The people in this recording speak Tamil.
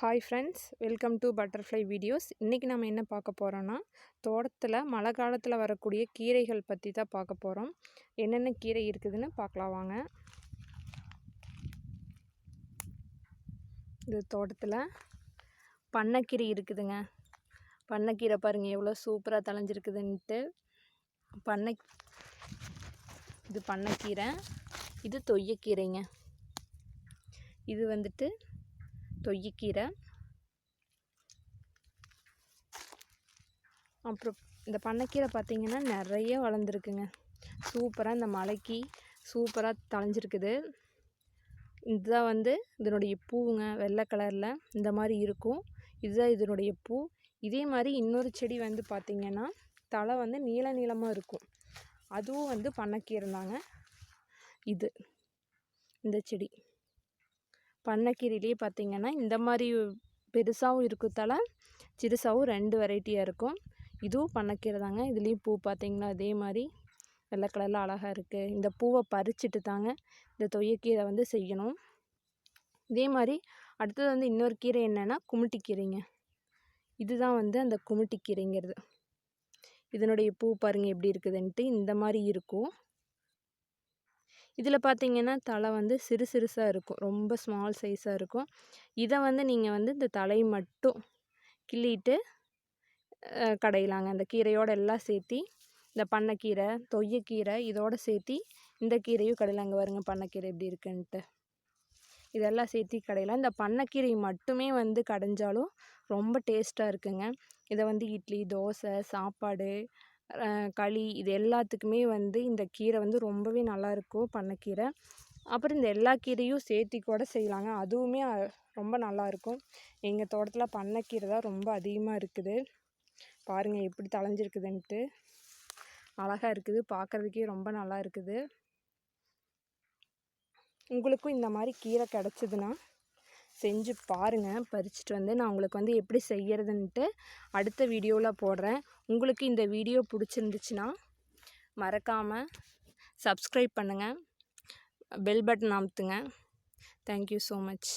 Hi friends welcome to butterfly videos இன்றைக்கி நம்ம என்ன பார்க்க போகிறோன்னா தோட்டத்தில் மழை காலத்தில் வரக்கூடிய கீரைகள் பற்றி தான் பார்க்க போகிறோம் என்னென்ன கீரை இருக்குதுன்னு பார்க்கலாம் வாங்க. இது தோட்டத்தில் பண்ணைக்கீரை இருக்குதுங்க. பண்ணைக்கீரை பாருங்கள் எவ்வளோ சூப்பராக தலைஞ்சிருக்குதுன்ட்டு பண்ணை இது பண்ணைக்கீரை. இது தொய்யக்கீரைங்க. இது வந்துட்டு தொய்யக்கீரை. அப்புறம் இந்த பண்ணைக்கீரை பார்த்திங்கன்னா நிறைய வளர்ந்துருக்குங்க. சூப்பராக இந்த மலைக்கு சூப்பராக தளைஞ்சிருக்குது இதுதான் வந்து இதனுடைய பூவுங்க வெள்ளை கலரில் இந்த மாதிரி இருக்கும். இதுதான் இதனுடைய பூ. இதே மாதிரி இன்னொரு செடி வந்து பார்த்திங்கன்னா தலை வந்து நீள நீளமாக இருக்கும். அதுவும் வந்து பண்ணைக்கீரை தாங்க இது இந்த செடி. பண்ணைக்கீரையிலே பார்த்திங்கன்னா இந்த மாதிரி பெருசாகவும் இருக்கிறதால சிறுசாகவும் ரெண்டு வெரைட்டியாக இருக்கும். இதுவும் பண்ணைக்கீரை தாங்க. இதுலேயும் பூ பார்த்திங்கன்னா அதே மாதிரி வெள்ளை கலரில் அழகாக இருக்குது இந்த பூவை பறிச்சுட்டு தாங்க இந்த தொய்யக்கீரை வந்து செய்யணும். இதே மாதிரி அடுத்தது வந்து இன்னொரு கீரை என்னென்னா குமிட்டிக்கீரைங்க. இதுதான் வந்து அந்த குமிட்டிக்கீரைங்கிறது. இதனுடைய பூ பாருங்கள் எப்படி இருக்குதுன்ட்டு இந்த மாதிரி இருக்கும். இதில் பார்த்தீங்கன்னா தலை வந்து சிறு சிறுசாக இருக்கும். ரொம்ப ஸ்மால் சைஸாக இருக்கும். இதை வந்து நீங்கள் வந்து இந்த தலை மட்டும் கிள்ளிட்டு கடையிலாங்க. அந்த கீரையோடு எல்லாம் சேர்த்தி இந்த பண்ணைக்கீரை தொய்யக்கீரை இதோடு சேர்த்தி இந்த கீரையும் கடையிலாங்க வருங்க பண்ணைக்கீரை எப்படி இருக்குன்ட்டு. இதெல்லாம் சேர்த்தி கடையில் இந்த பண்ணைக்கீரை மட்டுமே வந்து கடைஞ்சாலும் ரொம்ப டேஸ்ட்டாக இருக்குங்க. இதை வந்து இட்லி தோசை சாப்பாடு களி இது எல்லாத்துக்குமே வந்து இந்த கீரை வந்து ரொம்பவே நல்லாயிருக்கும் பண்ணைக்கீரை. அப்புறம் இந்த எல்லா கீரையும் சேர்த்தி கூட செய்யலாங்க. அதுவுமே ரொம்ப நல்லாயிருக்கும். எங்கள் தோட்டத்தில் பண்ணைக்கீரை தான் ரொம்ப அதிகமாக இருக்குது. பாருங்கள் எப்படி தளைஞ்சிருக்குதுன்ட்டு அழகாக இருக்குது. பார்க்குறதுக்கே ரொம்ப நல்லா இருக்குது உங்களுக்கும் இந்த மாதிரி கீரை கிடச்சிதுன்னா செஞ்சு பாருங்கள் பறிச்சுட்டு வந்து நான் உங்களுக்கு வந்து எப்படி செய்கிறதுன்ட்டு அடுத்த வீடியோவில் போடுறேன். உங்களுக்கு இந்த வீடியோ பிடிச்சிருந்துச்சுன்னா மறக்காமல் சப்ஸ்கிரைப் பண்ணுங்கள் bell button அமுத்துங்க. Thank you so much